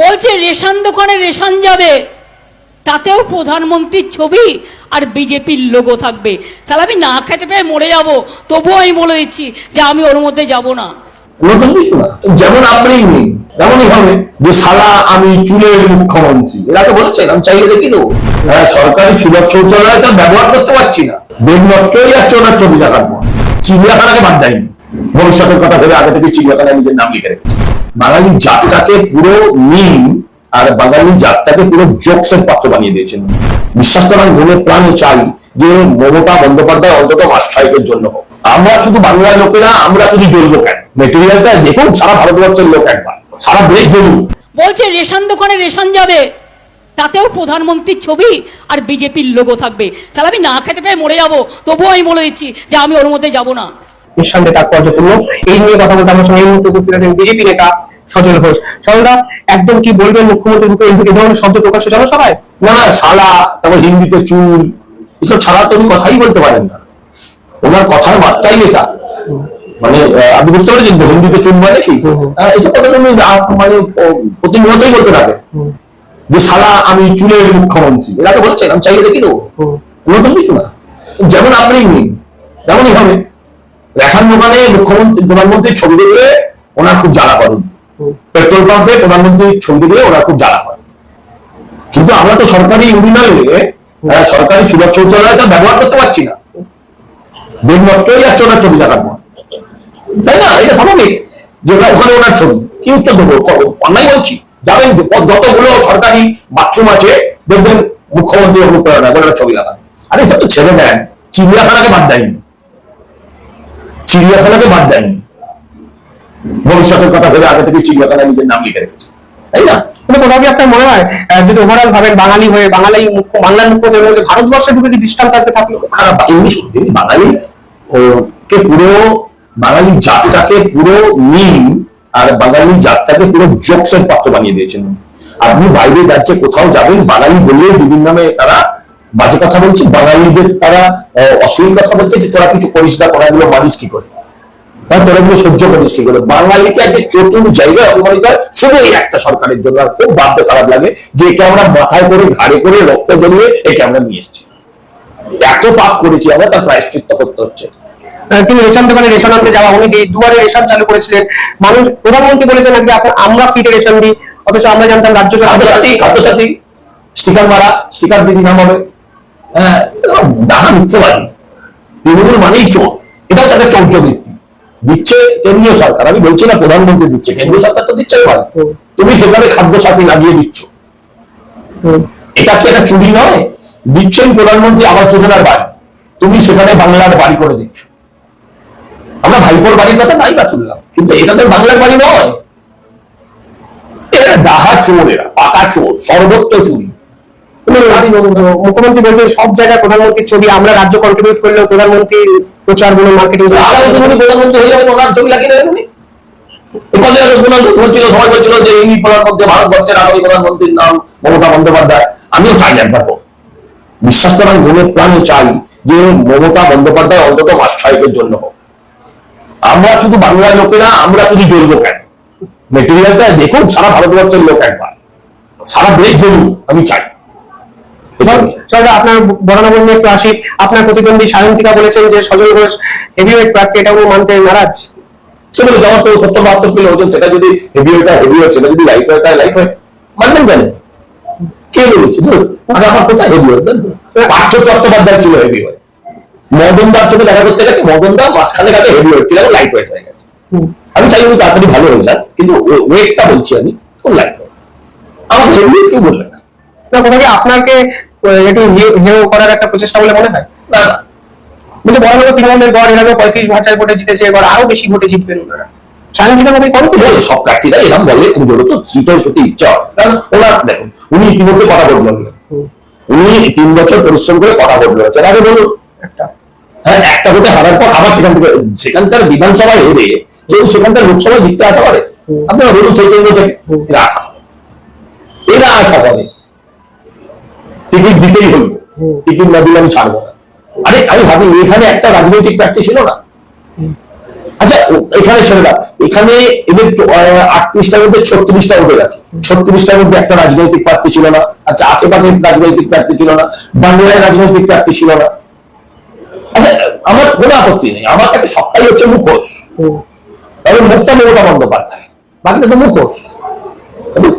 বলছে, রেশন দোকানে রেশন যাবে। তাতেও প্রধানমন্ত্রীর ছবি আর বিজেপির লোগো থাকবে। তাহলে আমি না খেতে পেয়ে মরে যাব। তবুও আমি বলে দিচ্ছি যে আমি ওর মধ্যে যাব না। যেমন আপনি নেই, তেমনই হবে। যে সালা আমি চুলের মুখ্যমন্ত্রী। এরা তো বলেছেন আমি চাইলে দেখি দেবো। সরকারি সুলভ শৌচালয়টা ব্যবহার করতে পারছি না। বেড নষ্ট হয়ে যাচ্ছে, ওনার ছবি দেখার পর। চিড়িয়াখানাকে বাদ দেয়নি। ভবিষ্যতের কথা ভেবে আগে থেকে চিড়িয়াখানায় নিজের নাম লিখে রেখেছে। বাঙালি জাতটাকে পুরো মিন আর বাঙালি জাতটাকে পুরো জোকসের পাত্র বানিয়ে দিয়েছেন বিশ্বাস করেন মনে প্রাণে চাই যে মমতা বন্দ্যোপাধ্যায় অন্তত মাস ছয়েকের জন্য হোক। আমরা শুধু বাংলার লোকেরা, আমরা শুধু জ্বলবো কেন? মেটেরিয়ালটা দেখুন, সারা ভারতবর্ষের লোক একবার। সারা দেশ জ্বলুন বলছে, রেশন দোকানে রেশন যাবে। তাতেও প্রধানমন্ত্রীর ছবি আর বিজেপির লোগো থাকবে। তাহলে আমি না খেতে পেয়ে মরে যাব। তবুও আমি বলে দিচ্ছি যে আমি ওর মধ্যে যাব না। নিঃসন্দেহে তাৎপর্যপূর্ণ এই নিয়ে কথা বলতে আমার সঙ্গে এই মুহূর্তে উপস্থিত আছেন বিজেপি নেতা সজল ঘোষ। সজলদা একদম কি বলবেন মুখ্যমন্ত্রীর মুখে এই ধরনের শব্দ প্রকাশ্য জনসভায়? না না শালা তারপর হিন্দিতে চুল এসব ছাড়া তো উনি কথাই বলতে পারেন না। ওনার কথার মাত্রাই এটা। মানে আপনি বুঝতে পারছেন হিন্দিতে চুল মানে কি। এসব কথা তুমি মানে প্রতিনিয়তই বলতে থাকে। যে শালা আমি চুলের মুখ্যমন্ত্রী। এরা তো বলেছেন আমি চাইলে দেখি দেবো নতুন কিছু না। যেমন আপনি নেই তেমনই হবে। রেশন দোকানে মুখ্যমন্ত্রী, প্রধানমন্ত্রীর ছবি দেখলে ওনার খুব জ্বালা করেন পেট্রোল পাম্পে প্রধানমন্ত্রীর ছবি দেখলে ওনার খুব জ্বালা করে। কিন্তু আমরা তো সরকারি ইউনিয়নে সরকারি সুলভ শৌচালয়টা ব্যবহার করতে পারছি না। বেড নষ্ট হয়ে যাচ্ছে ওনার ছবি দেখার পর। তাই না? এটা স্বাভাবিক যে ওখানে ওনার ছবি। কি উত্তর দেবো? অন্যায় বলছি? যাবেন যতগুলো সরকারি বাথরুম আছে, দেখবেন মুখ্যমন্ত্রী অনুপ্রেরণা একটা ছবি লাগান। আরে এসব তো ছেড়ে দেন। চিড়িয়াখানাকে বাদ দেয়নি। চিড়িয়াখানাকে বাদ দেয়নি ভবিষ্যতের কথা ভেবে আগে থেকে চিড়িয়াখানায় নিজের নাম লিখে রেখেছে। তাই না? কিন্তু কোথাও কি আপনার মনে হয় যদি ওভারঅল ভাবেন বাঙালি হয়ে বাঙালি মুখ্য বাংলার মুখ্যমন্ত্রীর মধ্যে ভারতবর্ষে ঢুকে কি দৃষ্টান্ত আসতে থাকল খারাপ ইংলিশ তিনি বাঙালি ও, কে পুরো বাঙালি জাতটাকে পুরো আর বাঙালি জাতটাকে পুরো জোকসের পাত্র বানিয়ে দিয়েছেন। আপনি বাইরে রাজ্যে কোথাও যাবেন বাঙালি বললে দিদির নামে তারা বাজে কথা বলছে বাঙালিদের তারা অশ্লীল কথা বলছে যে তোরা কিছু করিস না তোরা এগুলো মানিস কি করে? তোরা এগুলো সহ্য করিস কি করে? বাঙালিকে আজকে চতুর জায়গায় অপমানিত হয় শুধু এই একটা সরকারের জন্য আর খুব ভাবতে খারাপ লাগে যে একে আমরা মাথায় করে ঘাড়ে করে রক্ত জড়িয়ে একে আমরা নিয়ে এসেছি। এত পাপ করেছি আমরা তার প্রায়শ্চিত্ত করতে হচ্ছে। তিনি রেশন দোকানে রেশন আনতে যাওয়া উনি দুয়ারে রেশন চালু করেছিলেন। মানুষ প্রধানমন্ত্রী বলেছেন আজকে আমরা ফ্রিতে রেশন দিই অথচ আমরা জানতাম রাজ্য সরকার স্টিকার মারা স্টিকার দিদি নাম হবে হ্যাঁ ডাহা মিথ্যবাদী তৃণমূল মানেই চোর। এটাও তাদের চৌর্যবৃত্তি দিচ্ছে কেন্দ্রীয় সরকার। আমি বলছি না প্রধানমন্ত্রী দিচ্ছে, কেন্দ্রীয় সরকার তো দিচ্ছে না। তুমি সেখানে খাদ্যসাথী লাগিয়ে দিচ্ছ। এটা কি একটা চুরি নয়? দিচ্ছেন প্রধানমন্ত্রী আবাস যোজনার বাড়ি। তুমি সেখানে বাংলার বাড়ি করে দিচ্ছ। আমরা ভাইপোর বাড়ির কথা নাই বা তুললাম। কিন্তু এটা তো বাংলার বাড়ি নয়। এরা ডাহা চোর এরা, পাকা চোর, সর্বত্র চুরি তুমি বাড়ি নতুন করো। মুখ্যমন্ত্রী বলছেন সব জায়গায় প্রধানমন্ত্রীর ছবি আমরা রাজ্য কন্ট্রিবিউট করলেও প্রধানমন্ত্রী প্রচারগুলো মার্কেটিং প্রধানমন্ত্রী হয়ে যাবেন ওনার ছবি লাগিয়ে দেবেন উনি? বলছিল সবাই বলছিল যে ইনি প্রধানমন্ত্রী ভারতবর্ষের আগামী প্রধানমন্ত্রীর নাম মমতা বন্দ্যোপাধ্যায়। আমিও চাই একবার। বিশ্বাস করেন মনে প্রাণে চাই যে মমতা বন্দ্যোপাধ্যায় অন্তত মাস ছয়েকের জন্য হোক। আমরা শুধু বাংলার লোকেরা আমরা শুধু জ্বলবো কেন? মেটেরিয়ালটা দেখুন সারা ভারতবর্ষের লোক একবার। সারা দেশ জ্বলুক আমি চাই। এবার সরকার আপনার বরানগর নিয়ে একটু আসি। আপনার প্রতিদ্বন্দ্বী সায়ন্তিকা বলেছেন যে সজল ঘোষ হেভিওয়েট প্রার্থী এটা উনি মানতে নারাজ? সেগুলো যাওয়ার তো সত্তর বাহাত্তর কিলো ওজন সেটা যদি হেভি ওয়েটা হেভি সেটা যদি লাইট হয় লাইট হয়। মানবেন কেন? কে বলেছে? ধর আমার কোথায় হেভি পার্থ চট্টোপাধ্যায় ছিল হেভি মদনদার সঙ্গে দেখা করতে গেছে মদনদা মাঝখানে ছিল লাইট ওয়েট হয়ে গেছে। আমি চাই উনি তাড়াতাড়ি ভালো হয়ে যান কিন্তু ওয়েটটা বলছি আমি কোন লাইট ওয়েট আমার কেউ বললেন না। আপনাকে একটু হে- হেয় করার একটা প্রচেষ্টা বলে মনে হয়? না না। বলতে বরানগর তৃণমূলের গড় পঁয়ত্রিশ হাজার ভোটে জিতেছে এবার আরও বেশি ভোটে জিতবেন ওনারা। সায়ন্তিকা ভাবে কম। সব প্রার্থীরা এরকম বলে কিন্তু তো শীতল সত্যি ইচ্ছা হয়। কারণ ওনার দেখুন উনি ইতিমধ্যে কথা বললেন। উনি তিন বছর পরিশ্রম করে কথা এর আগে বলুন। একটা। হ্যাঁ একটা ভোটে হারার পর আবার সেখান থেকে সেখানকার বিধানসভায় হেরে কেউ সেখানকার লোকসভায় জিততে আসা পারে। আপনারা বলুন সেই কেন্দ্র থেকে এরা আশা করে। এরা আশা করে দিতেই হইব। টিকিট না দিলে আমি ছাড়বো না। আরে আমি ভাবি এখানে একটা রাজনৈতিক প্রার্থী ছিল না? আচ্ছা এখানে ছেড়ে দাও। এখানে এদের আটত্রিশটার মধ্যে ছত্রিশটা উঠে গেছে ছত্রিশটার মধ্যে একটা রাজনৈতিক প্রার্থী ছিল না। আচ্ছা আশেপাশে রাজনৈতিক প্রার্থী ছিল না। বাংলায় রাজনৈতিক প্রার্থী ছিল না। আচ্ছা আমার কোনো আপত্তি নেই। আমার কাছে সবটাই হচ্ছে মুখোশ। তবে মুখটা মমতা বন্দ্যোপাধ্যায়। বাকিটা তো মুখোশ।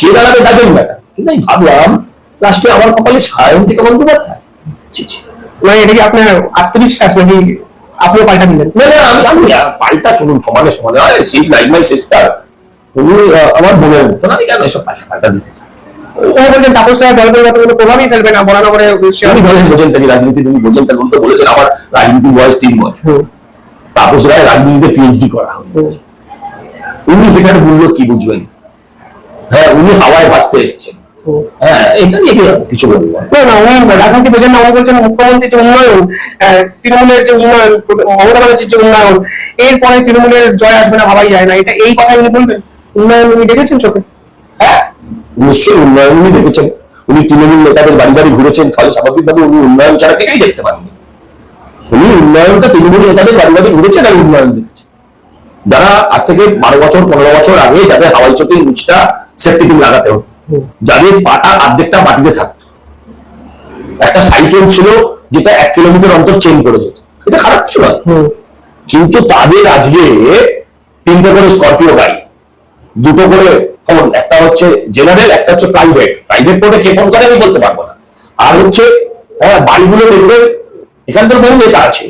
কে দাঁড়াবে ডাজন ব্যাটা কিন্তু আমি ভাবলাম লাস্টে আমার কপালে সায়ন্তিকা বন্দ্যোপাধ্যায় মানে এটা কি আপনার আত্মবিশ্বাস নাকি আপনিও পাল্টা দিলেন? না না আমি আমি পাল্টা শুনুন সমানে সমানে। সিট লাইক মাই সিস্টার উনি আমার বোনের মতো আমি কেন এসব পাল্টা পাল্টা দিতে চাই প্রভাবই ফেলবে না বরানগরে উনি বলেন বোঝেন তাকে রাজনীতি উনি বোঝেন তাকে উনি তো বলেছেন আমার রাজনীতির বয়স তিন বছর। হুম, তাপস রায় রাজনীতিতে পিএইচডি করা উনি কি বুঝবেন? হ্যাঁ উনি হাওয়ায় ভাসতে এসছেন। এটা নিয়ে কিছু বলব না। না না রাজনীতি বোঝেন না উনি বলছেন মুখ্যমন্ত্রীর যে উন্নয়ন আহ, তৃণমূলের যে উন্নয়ন মমতা ব্যানার্জির যে উন্নয়ন এরপরে তৃণমূলের জয় আসবে না ভাবাই যায় না। এটা এই কথা উনি বলবেন? উন্নয়ন উনি দেখেছেন চোখে? হ্যাঁ নিশ্চয়ই উন্নয়ন উনি দেখেছেন। উনি তৃণমূল নেতাদের বাড়ি বাড়ি ঘুরেছেন ফলে স্বাভাবিকভাবে উনি উন্নয়ন ছাড়া দেখতে পাননি। উনি উন্নয়নটা তৃণমূল নেতাদের বাড়ি বাড়ি ঘুরেছেন আর উন্নয়ন দেখেছেন। যারা আজ থেকে বারো বছর পনেরো বছর আগে যাদের হাওয়াই চোখের নিচটা সেফটি লাগাতে হতো। যাদের পাটা অর্ধেকটা মাটিতে থাকতো। একটা সাইকেল ছিল যেটা এক কিলোমিটার অন্তর চেঞ্জ করে যেত। এটা খারাপ কিছু নয়। কিন্তু তাদের আজকে তিনটে করে স্করপিও গাড়ি দুটো করে ফোন একটা হচ্ছে জেনারেল একটা হচ্ছে প্রাইভেট প্রাইভেট ফোনে কে ফোন করে আমি বলতে পারব না। আর হচ্ছে হ্যাঁ বাড়িগুলো দেখবেন এখানকার বহু নেতা আছে।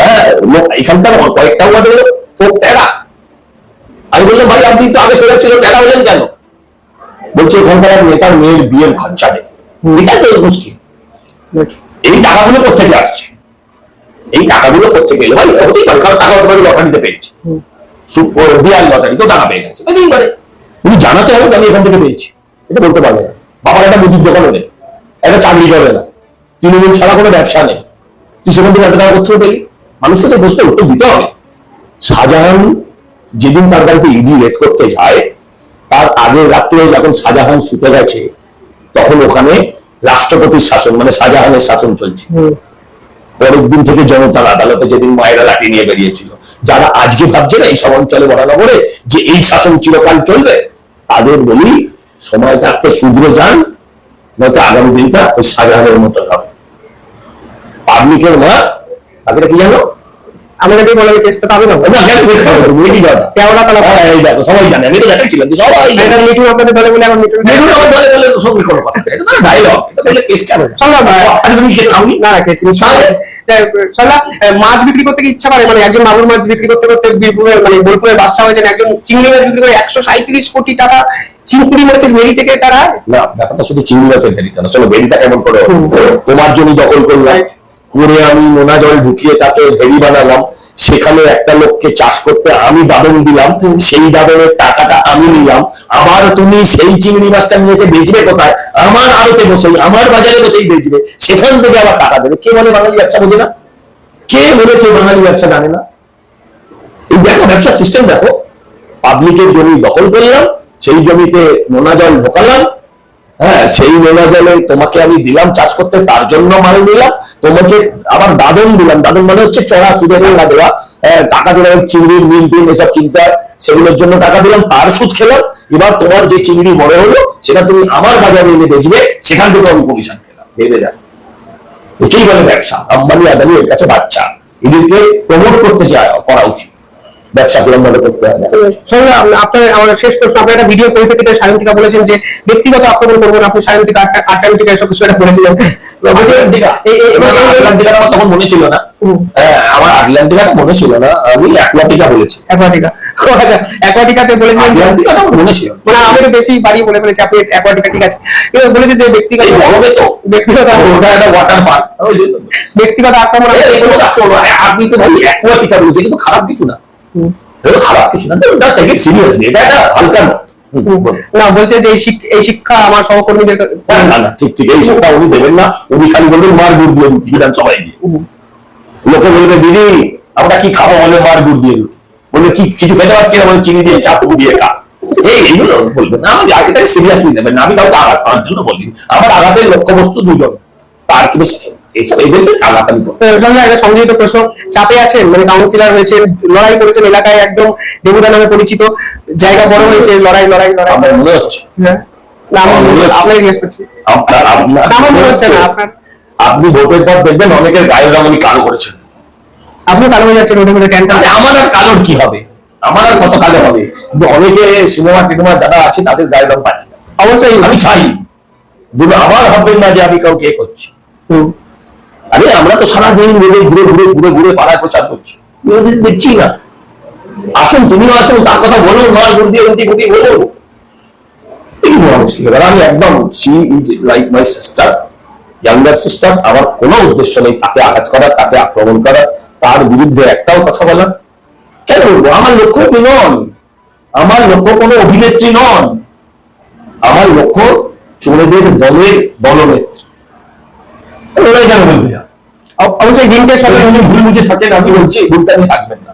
হ্যাঁ লোক এখানকার কয়েকটা ওয়ার্ডে চোখ টেরা আমি বললাম ভাই আপনি তো আগে সোজা ছিল টেরা হলেন কেন? বলছে এখানকার নেতার মেয়ের বিয়ের খরচা দেয় এটাই তো মুশকিল। এই টাকাগুলো কোথেকে আসছে? এই টাকাগুলো হতেই পারে কারণ টাকা পেয়েছে। বিয়ার লটারি টাকা পেয়ে গেছে। পারে উনি জানাতে হবে আমি এখান থেকে পেয়েছি। এটা বলতে পারবে না। বাবার একটা মুদির দোকানও নেই। একটা চাকরি করে না। তৃণমূল ছাড়া কোনো ব্যবসা নেই। তুই সেখান থেকে এত টাকা করতে পেলি? মানুষকে তো প্রশ্ন উত্তর দিতে হবে। শাহজাহান যেদিন তার বাড়িতে ইডি রেড করতে যায় তার আগের রাত্রে যখন শাহজাহান শুতে গেছে তখন ওখানে রাষ্ট্রপতির শাসন মানে শাহজাহানের শাসন চলছে। পরের দিন থেকে জনতার আদালতে যেদিন মায়েরা লাঠি নিয়ে বেরিয়েছিল যারা আজকে ভাবছে না এই সব অঞ্চলে বরানগরে যে এই শাসন চিরকাল চলবে তাদের বলি সময় থাকতে শুধরে যান নয়তো আগামী দিনটা ওই শাহজাহানের মতো হবে। পাবলিকের মা তাকে কি জানো আমাদেরকে বলে কেসটা পাবে না না, কেন বেশ ভালো, মেয়েটি জানে। কেওড়া তলা এই দেখো, সবাই জানে আমি তো দেখাচ্ছিলাম যে সবাই এটা মিঠুন আপনাদের দলে বলে এখন মিঠুন মেয়েগুলো আমার বলে বলে সবই কোনো কথা এটা তো ডায়লগ এটা বলে কেস কেন চলো না, আরে তুমি কেস খাওনি? না রাখেছি সল্লা মাছ বিক্রি করতে কি ইচ্ছা করে? মানে একজন মাগুর মাছ বিক্রি করতে করতে বীরপুরে মানে বোলপুরের বাদশা হয়েছেন একজন চিংড়ি মাছ বিক্রি করে একশো সাঁত্রিশ কোটি টাকা চিংড়ি মাছের মেরি থেকে তারা না ব্যাপারটা শুধু চিংড়ি মাছের ভেরিটা না চলো ভেরিটা কেমন করে তোমার জমি দখল করলাম। করে আমি নোনা জল ঢুকিয়ে তাকে ভেরি বানালাম, সেখানে একটা লোককে চাষ করতে আমি দাদন দিলাম, সেই দাদনের টাকাটা আমি নিলাম। আবার তুমি সেই চিংড়ি মাছটা নিয়ে এসে বেচবে কোথায়? আমার আড়তে বসেই আমার বাজারে বসেই বেচবে। সেখান থেকে আবার টাকা দেবে। কে বলে বাঙালি ব্যবসা বোঝে না? কে বলেছে বাঙালি ব্যবসা জানে না? এই দেখো, ব্যবসার সিস্টেম দেখো। পাবলিকের জমি দখল করলাম, সেই জমিতে নোনা জল ঢোকালাম হ্যাঁ সেই নোনা জলে তোমাকে আমি দিলাম চাষ করতে তার জন্য মাল নিলাম তোমাকে আবার দাদন দিলাম। দাদন মানে হচ্ছে চড়া সুদের না দেওয়া। হ্যাঁ, টাকা দিলাম চিংড়ির মিল টিল এসব কিনতে সেগুলোর জন্য টাকা দিলাম তার সুদ খেলাম। এবার তোমার যে চিংড়ি মনে হলো সেটা তুমি আমার বাজারে এনে বেচবে সেখান থেকে আমি কমিশন খেলাম ভেবে দেখো। একেই বলে ব্যবসা আম্বানি আদানি এর কাছে বাচ্চা। এদেরকে প্রমোট করতে চায় করা উচিত। ব্যবসা কিরম করতে হয় দেখো। আপনার আমার শেষ প্রশ্ন আপনার একটা ভিডিও পরিপ্রেক্ষিতে সায়ন্তিকা বলেছেন যে ব্যক্তিগত আক্রমণ আপনি সায়ন্তিকা আটটা আটটা এসব কিছু একটা বলেছিলেন আটলান্টিকা। এই- এই- এবার এই- আটলান্টিকাটা আমার তখন মনে ছিল না। হ্যাঁ, আমার মনে ছিল না আমি অ্যাটলান্টিকা বলেছি। অ্যাকোয়াটিকা। অ্যাকোয়াটিকাতে বলেছিলেন যে- মনে ছিল। মানে আমি একটু বেশি বাড়িয়ে বলে ফেলেছি আপনি অ্যাকোয়াটিকা ঠিক আছে। কিন্তু বলেছে যে ব্যক্তিগত তো ব্যক্তিগত ওটা একটা ওয়াটার পার্ক। ব্যক্তিগত আক্রমণ আপনি তো ভাই অ্যাকোয়াটিকা বলছেন কিন্তু খারাপ কিছু না। এটা খারাপ কিছু না টেক ইট সিরিয়াসলি এটা একটা হালকা। না বলছে যে এই শিক্ষা আমার সহকর্মীদের না, না ঠিক ঠিক এই শিক্ষা উনি দেবেন না উনি খালি বলবেন মার গুড় দিয়ে রুটি বিধানসভায় দিয়ে। লোকে বলবে দিদি আমরা কি খাব বলে মার গুড় দিয়ে রুটি? বলবে কি কিছু খেতে পারছি না বলে চিনি দিয়ে চাটু দিয়ে খা। এই এইগুলো বলবেন না আমি এটাকে সিরিয়াসলি নেবেন না আমি কাউকে আঘাত করার জন্য বলি আমার আঘাতের লক্ষ্যবস্তু দুজন তার কি বেশি। এইসব এদেরকে টানাটানি করো সঙ্গে একটা সংযোজিত প্রশ্ন। চাপে আছেন মানে কাউন্সিলর হয়েছেন লড়াই করেছেন এলাকায় একদম দেবুদা নামে পরিচিত জায়গা বড় হয়েছে লড়াই লড়াই লড়াই। আমার মনে হচ্ছে। হ্যাঁ। জিজ্ঞেস করছি। আমার মনে হচ্ছে না আপনার আপনি ভোটের পর দেখবেন অনেকের গায়ের রঙনি কালো করেছেন। আপনি কালো হয়ে যাচ্ছেন রোডে মধ্যে আমার আর কালোর কি হবে? আমার আর কত কালো হবে? কিন্তু অনেকে সিনেমা টিনেমা যারা আছে তাদের গায়ের রং পাই অবশ্যই। আমি চাই। আমার ভাববেন না যে আমি কাউকে করছি। হুম। আরে আমরা তো সারাদিন ঘুরে ঘুরে ঘুরে ঘুরে ঘুরে পাড়ায় প্রচার করছি। বিরোধী দেখছি না। আসুন, তুমিও আসুন, তার কথা বলুন নয় গুড় দিয়ে বলুন এই বলা মুশকিল এবার আমি একদম she is like my sister younger sister আমার কোনো উদ্দেশ্য নেই তাকে আঘাত করা, তাকে আক্রমণ করা, তার বিরুদ্ধে একটাও কথা বলা। কেন? বলব আমার লক্ষ্য নন। আমার লক্ষ্য কোনো অভিনেত্রী নন। আমার লক্ষ্য চোরেদের দলের দলনেত্রী ওরাই কেন অব- অবশ্যই তবে সবাই উনি ভুল বুঝে থাকেন আমি বলছি ভুলটা আপনি থাকবেন না।